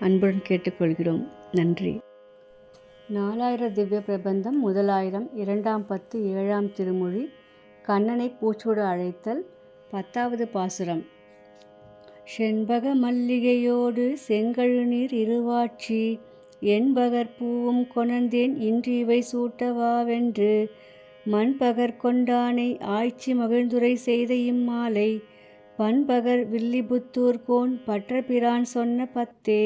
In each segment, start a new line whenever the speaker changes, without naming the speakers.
அன்புடன் கேட்டுக்கொள்கிறோம். நன்றி. நாலாயிர திவ்ய பிரபந்தம் முதலாயிரம் இரண்டாம் பத்து ஏழாம் திருமொழி கண்ணனை பூச்சோடு அழைத்தல் பத்தாவது பாசுரம். செண்பக மல்லிகையோடு செங்கழுநீர் இருவாட்சி என்பகர் பூவும் கொணர்ந்தேன் இன்று இவை சூட்டவாவென்று மண்பகர் கொண்டானை ஆய்ச்சி மகிழ்ந்துரை செய்த இம்மாலை பண்பகர் வில்லிபுத்தூர் கோன் பற்றபிரான் சொன்ன பத்தே.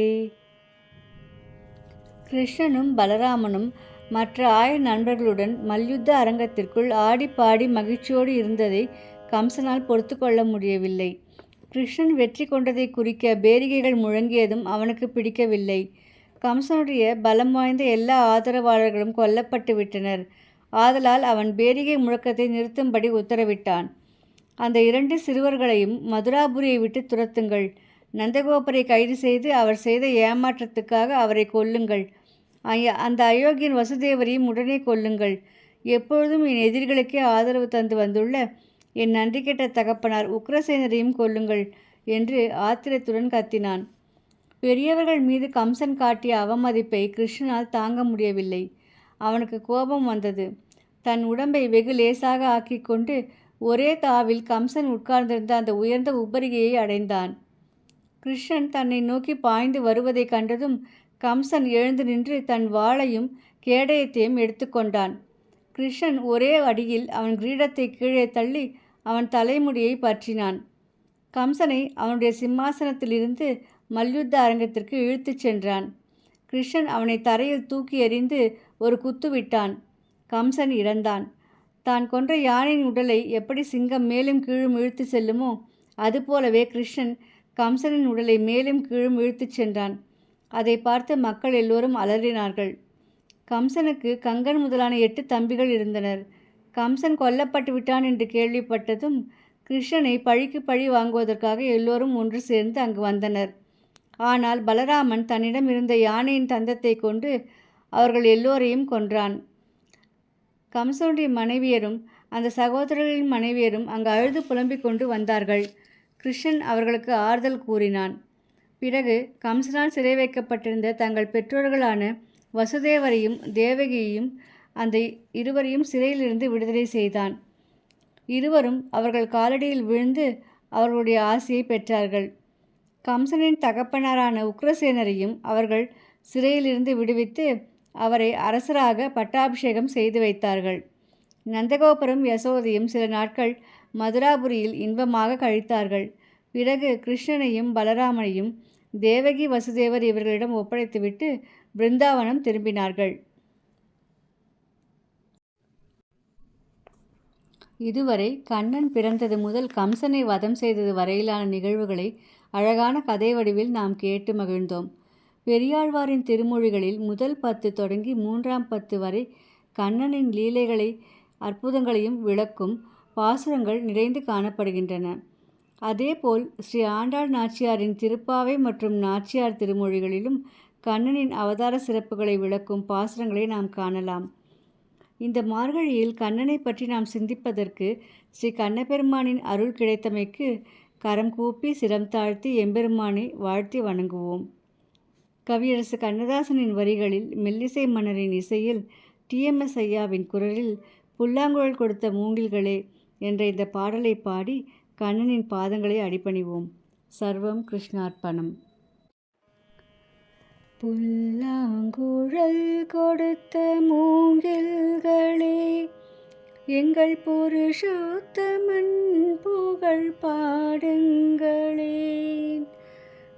கிருஷ்ணனும் பலராமனும் மற்ற ஆய நண்பர்களுடன் மல்யுத்த அரங்கத்திற்குள் ஆடி பாடி மகிழ்ச்சியோடு இருந்ததை கம்சனால் பொறுத்து கொள்ள முடியவில்லை. கிருஷ்ணன் வெற்றி கொண்டதை குறிக்க பேரிகைகள் முழங்கியதும் அவனுக்கு பிடிக்கவில்லை. கம்சனுடைய பலம் வாய்ந்த எல்லா ஆதரவாளர்களும் கொல்லப்பட்டு விட்டனர். ஆதலால் அவன் பேரிகை முழக்கத்தை நிறுத்தும்படி உத்தரவிட்டான். அந்த இரண்டு சிறுவர்களையும் மதுராபுரியை விட்டு துரத்துங்கள். நந்தகோபரை கைது செய்து அவர் செய்த ஏமாற்றத்துக்காக அவரை கொல்லுங்கள். அந்த அயோக்கியன் வசுதேவரையும் உடனே கொல்லுங்கள். எப்பொழுதும் என் எதிரிகளுக்கே ஆதரவு தந்து வந்துள்ள என் நன்றி கெட்ட தகப்பனார் உக்ரசேனரையும் கொல்லுங்கள் என்று ஆத்திரத்துடன் கத்தினான். பெரியவர்கள் மீது கம்சன் காட்டிய அவமதிப்பை கிருஷ்ணனால் தாங்க முடியவில்லை. அவனுக்கு கோபம் வந்தது. தன் உடம்பை வெகு லேசாக ஆக்கிக்கொண்டு ஒரே தாவில் கம்சன் உட்கார்ந்திருந்த அந்த உயர்ந்த உபரிகையை அடைந்தான். கிருஷ்ணன் தன்னை நோக்கி பாய்ந்து வருவதை கண்டதும் கம்சன் எழுந்து நின்று தன் வாளையும் கேடயத்தையும் எடுத்துக்கொண்டான் கிருஷ்ணன் ஒரே அடியில் அவன் கிரீடத்தை கீழே தள்ளி அவன் தலைமுடியை பற்றினான். கம்சனை அவனுடைய சிம்மாசனத்திலிருந்து மல்யுத்த அரங்கத்திற்கு இழுத்துச் சென்றான். கிருஷ்ணன் அவனை தரையில் தூக்கி எறிந்து ஒரு குத்து விட்டான். கம்சன் இறந்தான். தான் கொன்ற யானையின் உடலை எப்படி சிங்கம் மேலும் கீழும் இழுத்து செல்லுமோ அதுபோலவே கிருஷ்ணன் கம்சனின் உடலை மேலும் கீழும் இழுத்துச் சென்றான். அதை பார்த்து மக்கள் எல்லோரும் அலறினார்கள். கம்சனுக்கு கங்கன் முதலான எட்டு தம்பிகள் இருந்தனர். கம்சன் கொல்லப்பட்டு விட்டான் என்று கேள்விப்பட்டதும் கிருஷ்ணனை பழிக்கு பழி வாங்குவதற்காக எல்லோரும் ஒன்று சேர்ந்து அங்கு வந்தனர். ஆனால் பலராமன் தன்னிடம் இருந்த யானையின் தந்தத்தை கொண்டு அவர்கள் எல்லோரையும் கொன்றான். கம்சனுடைய மனைவியரும் அந்த சகோதரர்களின் மனைவியரும் அங்கு அழுது புலம்பிக் கொண்டு வந்தார்கள். கிருஷ்ணன் அவர்களுக்கு ஆறுதல் கூறினான். பிறகு கம்சனால் சிறை வைக்கப்பட்டிருந்த தங்கள் பெற்றோர்களான வசுதேவரையும் தேவகியையும் அந்த இருவரையும் சிறையிலிருந்து விடுதலை செய்தான். இருவரும் அவர்கள் காலடியில் விழுந்து அவர்களுடைய ஆசையை பெற்றார்கள். கம்சனின் தகப்பனரான உக்ரசேனரையும் அவர்கள் சிறையிலிருந்து விடுவித்து அவரை அரசராக பட்டாபிஷேகம் செய்து வைத்தார்கள். நந்தகோபுரம் யசோதையும் சில நாட்கள் மதுராபுரியில் இன்பமாக கழித்தார்கள். பிறகு கிருஷ்ணனையும் பலராமனையும் தேவகி வசுதேவர் இவர்களிடம் ஒப்படைத்துவிட்டு பிருந்தாவனம் திரும்பினார்கள். இதுவரை கண்ணன் பிறந்தது முதல் கம்சனை வதம் செய்தது வரையிலான நிகழ்வுகளை அழகான கதை வடிவில் நாம் கேட்டு மகிழ்ந்தோம். பெரியாழ்வாரின் திருமொழிகளில் முதல் பத்து தொடங்கி மூன்றாம் பத்து வரை கண்ணனின் லீலைகளை அற்புதங்களையும் விளக்கும் பாசுரங்கள் நிறைந்து காணப்படுகின்றன. அதேபோல் ஸ்ரீ ஆண்டாள் நாச்சியாரின் திருப்பாவை மற்றும் நாச்சியார் திருமொழிகளிலும் கண்ணனின் அவதார சிறப்புகளை விளக்கும் பாசுரங்களை நாம் காணலாம். இந்த மார்கழியில் கண்ணனை பற்றி நாம் சிந்திப்பதற்கு ஸ்ரீ கண்ணபெருமானின் அருள் கிடைத்தமைக்கு கரம் கூப்பி சிரம் தாழ்த்தி எம்பெருமானை வாழ்த்தி வணங்குவோம். கவியரசு கண்ணதாசனின் வரிகளில் மெல்லிசை மன்னரின் இசையில் டிஎம்எஸ் ஐயாவின் குரலில் புல்லாங்குழல் கொடுத்த மூங்கில்களே என்ற இந்த பாடலை பாடி கண்ணனின் பாதங்களை அடிப்பணிவோம் சர்வம் கிருஷ்ணார்ப்பணம். புல்லாங்குழல் கொடுத்த மூங்கில்களே எங்கள் புருஷோத்தமன் புகழ் பாடுங்களே.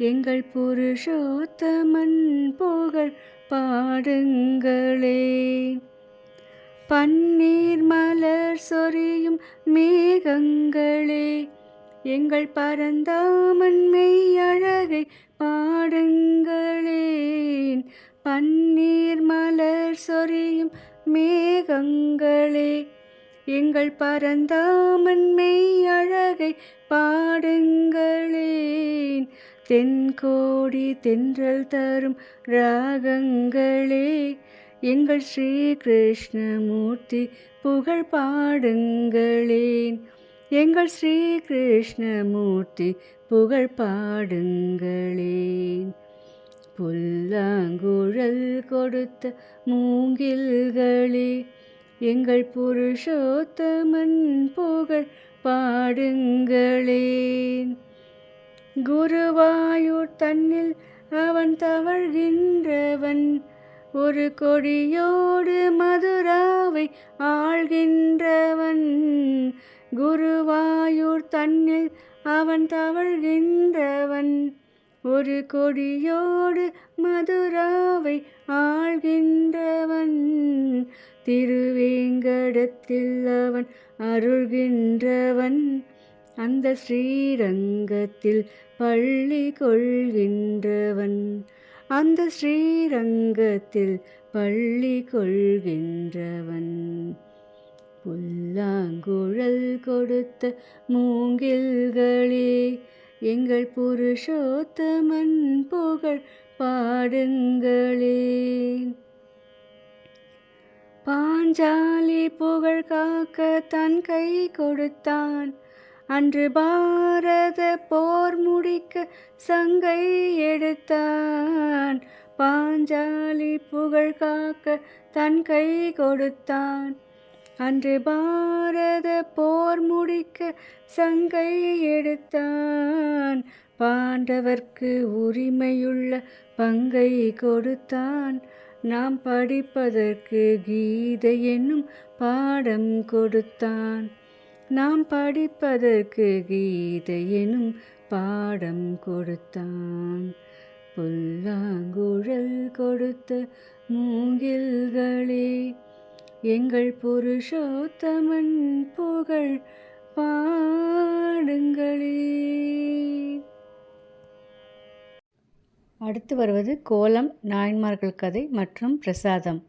எங்கள் புருஷோத்தமன் புகழ் பாடுங்களே. பன்னீர் மலர் சொரியும் மேகங்களே எங்கள் பரந்தாமன் மெய்யழகை பாடுங்களேன். பன்னீர் மலர் சொரியும் மேகங்களே எங்கள் பரந்தாமன் மெய்யழகை பாடுங்களேன். தென்கோடி தென்றல் தரும் ராகங்களே எங்கள் ஸ்ரீ கிருஷ்ணமூர்த்தி புகழ் பாடுங்களேன். எங்கள் ஸ்ரீ கிருஷ்ணமூர்த்தி புகழ் பாடுங்களேன். புல்லாங்குழல் கொடுத்த மூங்கில்களே எங்கள் புருஷோத்தமன் புகழ் பாடுங்களேன். குருவாயூர் தன்னில் அவன் தவழ்கின்றவன். ஒரு கொடியோடு மதுராவை ஆள்கின்றவன். குருவாயூர் தன்னில் அவன் தவழ்கின்றவன். ஒரு கொடியோடு மதுராவை ஆள்கின்றவன். திருவேங்கடத்தில் அவன் அருள்கின்றவன். அந்த ஸ்ரீரங்கத்தில் பள்ளி கொள்கின்றவன். அந்த ஸ்ரீரங்கத்தில் பள்ளி கொள்கின்றவன். புல்லாங்குழல் கொடுத்த மூங்கில்களே எங்கள் புருஷோத்தமன் புகழ் பாடுங்களே. பாஞ்சாலி புகழ் காக்க தன் கை கொடுத்தான். அன்று பாரத போர் முடிக்க சங்கை எடுத்தான். பாஞ்சாலி புகழ் காக்க தன் கை கொடுத்தான். அன்று பாரத போர் முடிக்க சங்கை எடுத்தான். பாண்டவர்க்கு உரிமையுள்ள பங்கை கொடுத்தான். நாம் படிப்பதற்கு கீதை என்னும் பாடம் கொடுத்தான். நாம் படிப்பதற்கு கீதை எனும் பாடம் கொடுத்தான். புல்லாங்குழல் கொடுத்த மூங்கில்களே எங்கள் புருஷோத்தமன் புகழ் பாடுங்களே. அடுத்து வருவது கோலம் நாயன்மார்கள் கதை மற்றும் பிரசாதம்.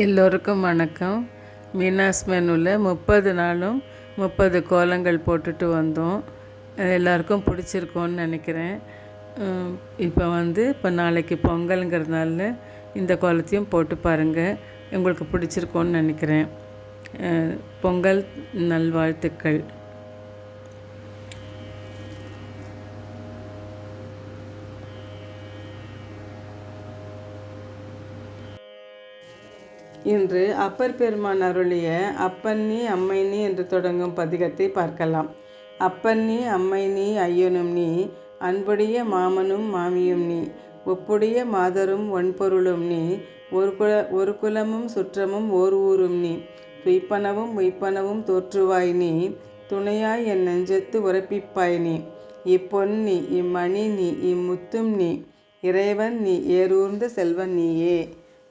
எல்லோருக்கும் வணக்கம். மீனாஸ் மெனுவில் முப்பது நாளும் முப்பது கோலங்கள் போட்டுட்டு வந்தோம். எல்லாருக்கும் பிடிச்சிருக்கோன்னு நினைக்கிறேன். இப்போ வந்து இப்போ நாளைக்கு பொங்கலுங்கிறதுனால இந்த கோலத்தையும் போட்டு பாருங்கள் உங்களுக்கு பிடிச்சிருக்கோன்னு நினைக்கிறேன். பொங்கல் நல்வாழ்த்துக்கள். இன்று அப்பர் பெருமான் அருளிய அப்பன்னி அம்மைனி என்று தொடங்கும் பதிகத்தை பார்க்கலாம். அப்பன்னி அம்மைனி ஐயனும் நீ அன்புடைய மாமனும் மாமியும் நீ ஒப்புடைய மாதரும் ஒன்பொருளும் நீ ஒரு குல ஒரு குலமும் சுற்றமும் ஓர் ஊரும் நீ துய்ப்பனவும் உய்ப்பனவும் தோற்றுவாய் நீ துணையாய் என் நெஞ்சத்து உரப்பிப்பாய் நீ இப்பொன்னி இம்மணி நீ இம்முத்தும் நீ இறைவன் நீ ஏரூர்ந்த செல்வன் நீயே.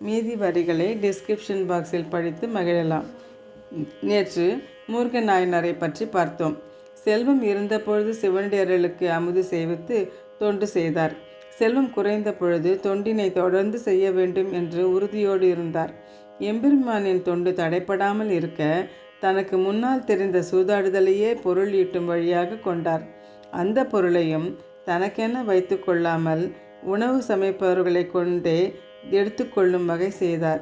மீதி வரிகளை டிஸ்கிரிப்ஷன் பாக்ஸில் படித்து மகிழலாம். நேற்று மூர்க்க நாயனாரை பற்றி பார்த்தோம். செல்வம் இருந்தபொழுது சிவனடியர்களுக்கு அமுது செய்வித்து தொண்டு செய்தார். செல்வம் குறைந்த பொழுது தொண்டினை தொடர்ந்து செய்ய வேண்டும் என்று உறுதியோடு இருந்தார். எம்பெருமானின் தொண்டு தடைப்படாமல் இருக்க தனக்கு முன்னால் தெரிந்த சூதாடுதலையே பொருள் ஈட்டும் வழியாக கொண்டார். அந்த பொருளையும் தனக்கென வைத்து கொள்ளாமல் உணவு சமைப்பவர்களை கொண்டே எடுத்துக்கொள்ளும் வகை செய்தார்.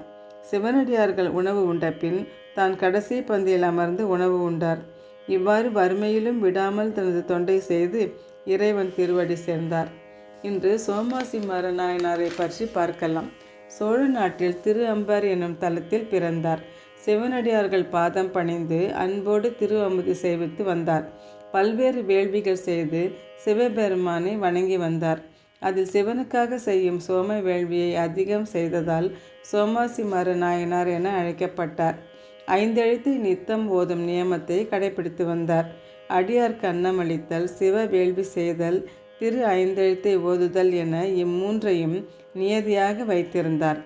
சிவனடியார்கள் உணவு உண்ட பின் தான் கடைசி பந்தியில் அமர்ந்து உணவு உண்டார். இவ்வாறு வறுமையிலும் விடாமல் தனது தொண்டை செய்து இறைவன் திருவடி சேர்ந்தார். இன்று சோமாசி நாயனாரை பற்றி பார்க்கலாம். சோழ நாட்டில் திரு அம்பார் எனும் தலத்தில் பிறந்தார். சிவனடியார்கள் பாதம் பணிந்து அன்போடு திரு அமுதி சேவித்து வந்தார். பல்வேறு வேள்விகள் செய்து சிவபெருமானை வணங்கி வந்தார். அதில் சிவனுக்காக செய்யும் சோம வேள்வியை அதிகம் செய்ததால் சோமாசி மர நாயனார் என அழைக்கப்பட்டார். ஐந்தெழுத்தை நித்தம் ஓதும் நியமத்தை கடைபிடித்து வந்தார். அடியார்க்கு அன்னமளித்தல் சிவ வேள்வி செய்தல் திரு ஐந்தெழுத்தை ஓதுதல் என இம்மூன்றையும் நியதியாக வைத்திருந்தார்.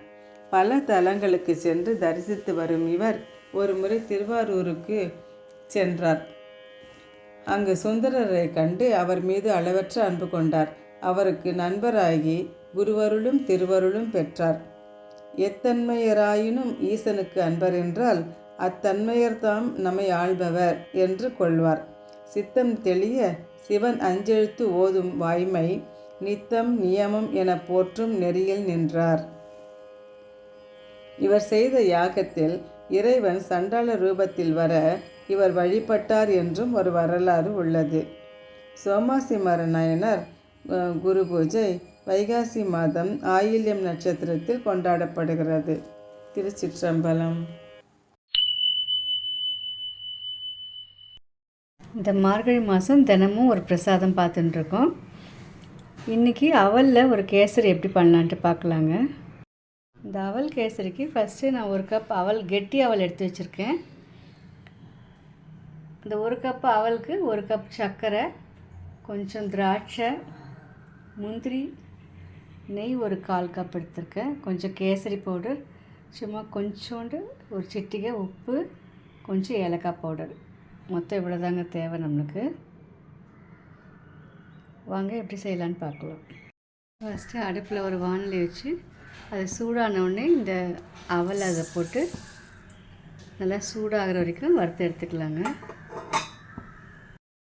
பல தலங்களுக்கு சென்று தரிசித்து வரும் இவர் ஒருமுறை திருவாரூருக்கு சென்றார். அங்கு சுந்தரரை கண்டு அவர் மீது அளவற்ற அன்பு கொண்டார். அவருக்கு நண்பராகி குருவருளும் திருவருளும் பெற்றார். எத்தன்மையராயினும் ஈசனுக்கு அன்பர் என்றால் அத்தன்மையர்தாம் நம்மை ஆள்பவர் என்று கொள்வார். சித்தம் தெளிய சிவன் அஞ்செழுத்து ஓதும் வாய்மை நித்தம் நியமம் என போற்றும் நெறியில் நின்றார். இவர் செய்த யாகத்தில் இறைவன் சண்டாள ரூபத்தில் வர இவர் வழிபட்டார் என்றும் ஒரு வரலாறு உள்ளது. சோமாசி நாயனார் குரு பூஜை வைகாசி மாதம் ஆயில்யம் நட்சத்திரத்தில் கொண்டாடப்படுகிறது. திருச்சிற்றம்பலம்.
இந்த மார்கழி மாதம் தினமும் ஒரு பிரசாதம் பார்த்துட்டுருக்கோம் இன்றைக்கி அவலில் ஒரு கேசரி எப்படி பண்ணலான்ட்டு பார்க்கலாங்க. இந்த அவல் கேசரிக்கு ஃபஸ்ட்டு நான் ஒரு கப் அவல் கெட்டி அவல் எடுத்து வச்சுருக்கேன். இந்த ஒரு கப் அவலுக்கு ஒரு கப் சர்க்கரை கொஞ்சம் திராட்சை முந்திரி நெய் ஒரு கால் கப் எடுத்திருக்கேன். கொஞ்சம் கேசரி பவுடர் சும்மா கொஞ்சோண்டு ஒரு சிட்டிகை உப்பு கொஞ்சம் ஏலக்காய் பவுடர். மொத்தம் இவ்வளோ தாங்க தேவை நம்மளுக்கு. வாங்க எப்படி செய்யலான்னு பார்க்கலாம். ஃபஸ்ட்டு அடுப்பில் ஒரு வானிலை வச்சு அது சூடான உடனே இந்த அவல் அதை போட்டு நல்லா சூடாகிற வரைக்கும் வறுத்து எடுத்துக்கலாங்க.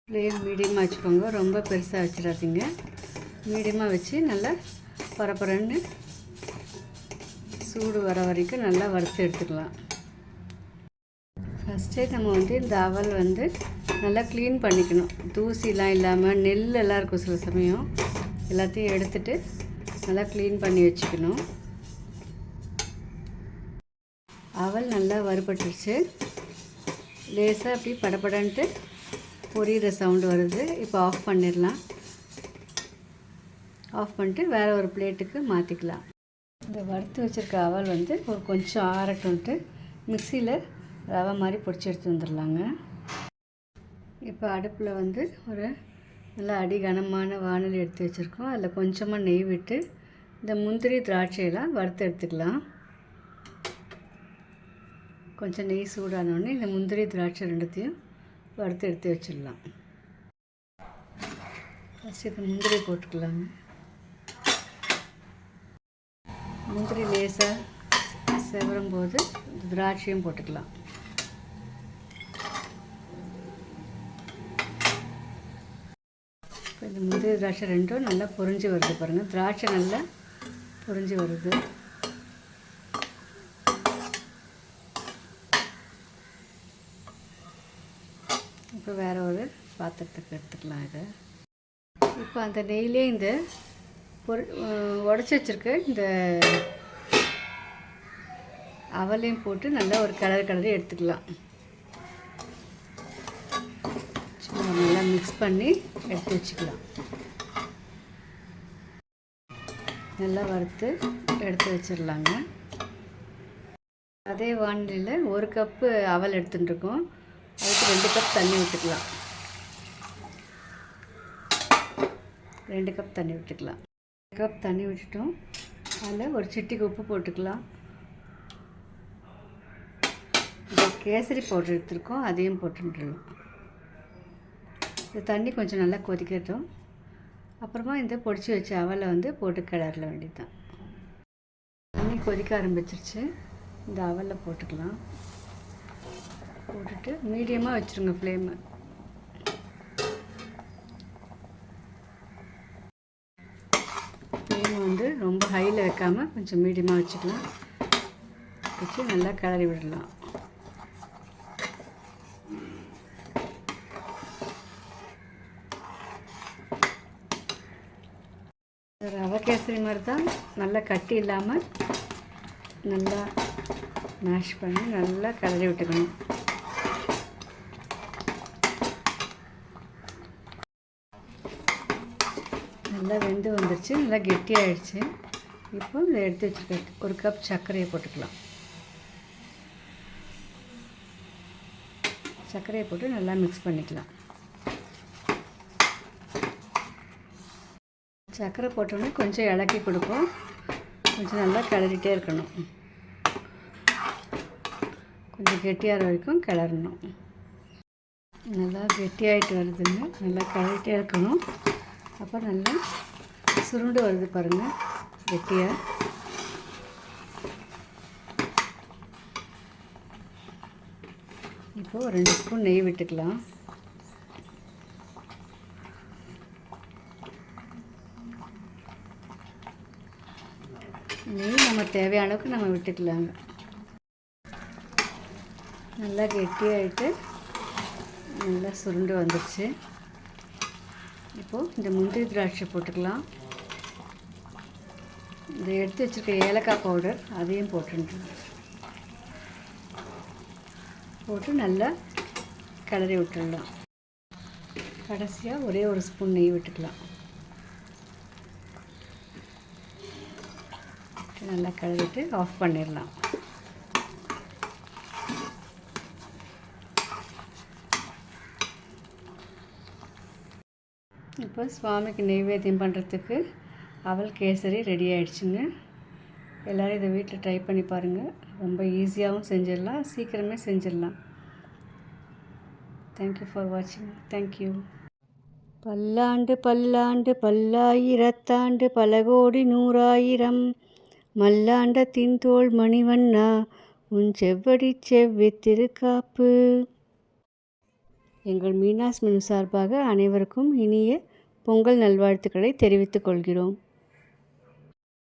ஃப்ளேம் மீடியமாக வச்சுக்கோங்க. ரொம்ப பெருசாக வச்சிடாதீங்க. மீடியமாக வச்சு நல்லா பரபரன்னு சூடு வர வரைக்கும் நல்லா வறுத்து எடுத்துக்கலாம். ஃபஸ்ட்டே நம்ம வந்து இந்த அவல் வந்து நல்லா க்ளீன் பண்ணிக்கணும். தூசிலாம் இல்லாமல் நெல்லெல்லாம் இருக்கும் சில சமயம். எல்லாத்தையும் எடுத்துட்டு நல்லா க்ளீன் பண்ணி வச்சுக்கணும். அவல் நல்லா வறுபட்டுருச்சு. லேசாக அப்படி படபடன்ட்டு பொரியிற சவுண்டு வருது. இப்போ ஆஃப் பண்ணிடலாம். ஆஃப் பண்ணிட்டு வேறு ஒரு பிளேட்டுக்கு மாற்றிக்கலாம் இந்த வறுத்து வச்சுருக்க அவல் வந்து ஒரு கொஞ்சம் ஆறட்டும்ட்டு மிக்சியில் ரவை மாதிரி பொடிச்சு எடுத்து வந்துடலாங்க. இப்போ அடுப்பில் வந்து ஒரு நல்ல அடி கனமான வானல் எடுத்து வச்சுருக்கோம். அதில் கொஞ்சமாக நெய் விட்டு இந்த முந்திரி திராட்சையெல்லாம் வறுத்து எடுத்துக்கலாம். கொஞ்சம் நெய் சூடானோடனே இந்த முந்திரி திராட்சை ரெண்டுத்தையும் வறுத்து எடுத்து வச்சிடலாம். ஃபஸ்ட்டு இப்போ முந்திரி போட்டுக்கலாங்க. முந்திரி லேசாக செவரும் போது திராட்சையும் போட்டுக்கலாம். இப்போ இந்த முந்திரி திராட்சை ரெண்டும் நல்லா பொரிஞ்சு வருது பாருங்கள் திராட்சை நல்லா பொரிஞ்சு வருது. இப்போ வேறு ஒரு பாத்திரத்துக்கு எடுத்துக்கலாம் இதை. இப்போ அந்த நெய்லே இந்த உடச்சி வச்சுருக்க. இந்த அவலையும் போட்டு நல்லா ஒரு கலர் கலரி எடுத்துக்கலாம். சும்மா நல்லா மிக்ஸ் பண்ணி எடுத்து வச்சுக்கலாம். நல்லா வறுத்து எடுத்து வச்சிடலாங்க. அதே வானிலையில் ஒரு கப்பு அவல் எடுத்துட்டுருக்கோம் அதுக்கு ரெண்டு கப் தண்ணி விட்டுக்கலாம் ரெண்டு கப் தண்ணி விட்டுக்கலாம் கப் தண்ணி விட்டுட்டோம் அதில் ஒரு சிட்டிக்கு உப்பு போட்டுக்கலாம். கேசரி பவுடர் எடுத்துருக்கோம். அதையும் போட்டுடலாம். இந்த தண்ணி கொஞ்சம் நல்லா கொதிக்கட்டும். அப்புறமா இந்த பொடிச்சு வச்ச அவலை வந்து போட்டு கிளறல வேண்டியதுதான். தண்ணி கொதிக்க ஆரம்பிச்சிருச்சு. இந்த அவலை போட்டுக்கலாம். போட்டுட்டு மீடியமாக வச்சுருங்க ஃப்ளேமை சேர்க்காமல் கொஞ்சம் மீடியமாக வச்சுக்கலாம். வச்சு நல்லா கிளறி விடலாம். ரவை மாதிரி தான் நல்லா கட்டி இல்லாமல் நல்லா மேஷ் பண்ணி நல்லா கலரி விட்டுக்கணும். நல்லா வெந்து வந்துருச்சு நல்லா கெட்டியாகிடுச்சு இப்போ இதை எடுத்து வச்சுருக்கேன் ஒரு கப் சர்க்கரையை போட்டுக்கலாம். சர்க்கரையை போட்டு நல்லா மிக்ஸ் பண்ணிக்கலாம். சர்க்கரை போட்டோன்னே கொஞ்சம் இலக்கி கொடுக்கும். கொஞ்சம் நல்லா கிளறிட்டே இருக்கணும். கொஞ்சம் கெட்டியாகிற வரைக்கும் கிளறணும். நல்லா கெட்டியாயிட்டு வருதுங்க. நல்லா கிளறிட்டே இருக்கணும். அப்போ நல்லா சுருண்டு வருது பாருங்கள் கெட்டியாக இப்போது ரெண்டு ஸ்பூன் நெய் விட்டுக்கலாம். நெய் நம்ம தேவையான அளவுக்கு நம்ம விட்டுக்கலாங்க. நல்லா கெட்டியாகிட்டு நல்லா சுருண்டு வந்துடுச்சு இப்போது இந்த முந்திரி திராட்சை போட்டுக்கலாம். இந்த எடுத்து வச்சுருக்க ஏலக்காய் பவுடர் அதையும் போட்டுருங்க போட்டு நல்லா கிளறி விட்டுடலாம். கடைசியாக ஒரே ஒரு ஸ்பூன் நெய் விட்டுக்கலாம். நல்லா கழுவிட்டு ஆஃப் பண்ணிடலாம். இப்போ சுவாமிக்கு நெய்வேத்தியம் பண்ணுறதுக்கு அவல் கேசரி ரெடி ஆகிடுச்சுங்க எல்லோரும் இதை வீட்டில் ட்ரை பண்ணி பாருங்கள் ரொம்ப ஈஸியாகவும் செஞ்சிடலாம். சீக்கிரமே செஞ்சிடலாம். தேங்க்யூ ஃபார் வாட்சிங் தேங்க்யூ பல்லாண்டு பல்லாண்டு பல்லாயிரத்தாண்டு பல கோடி நூறாயிரம். மல்லாண்ட தின்தோள் மணிவண்ணா உன் செவ்வடி செவ்வி திருக்காப்பு எங்கள் மீனாஸ் மினு சார்பாக அனைவருக்கும் இனிய பொங்கல் நல்வாழ்த்துக்களை தெரிவித்துக் கொள்கிறோம்.